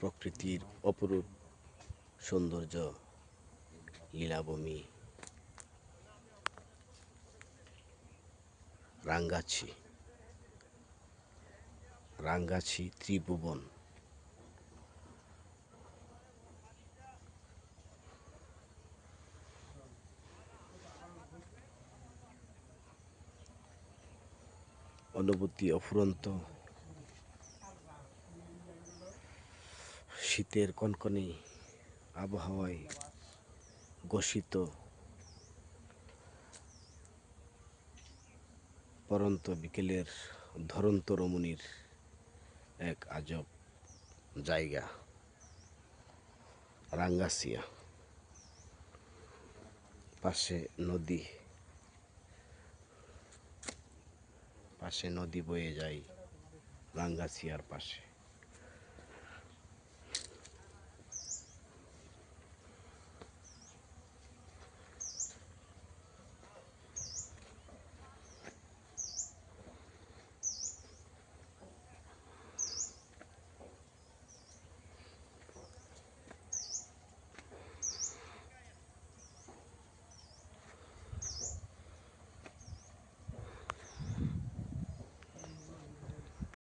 প্রকৃতির অপরূপ সৌন্দর্য লীলাভূমি রাঙ্গাছি। রাঙ্গাছি ত্রিভুবন। অনুভূতি অফুরন্ত। শীতের কনকনে আবহাওয়ায় ঘোষিত পরন্ত বিকেলের ধরন্ত রমণীর এক আজব জায়গা, রাঙ্গাসিয়া। পাশে নদী পাশে নদী বয়ে যায় রাঙ্গাসিয়ার পাশে।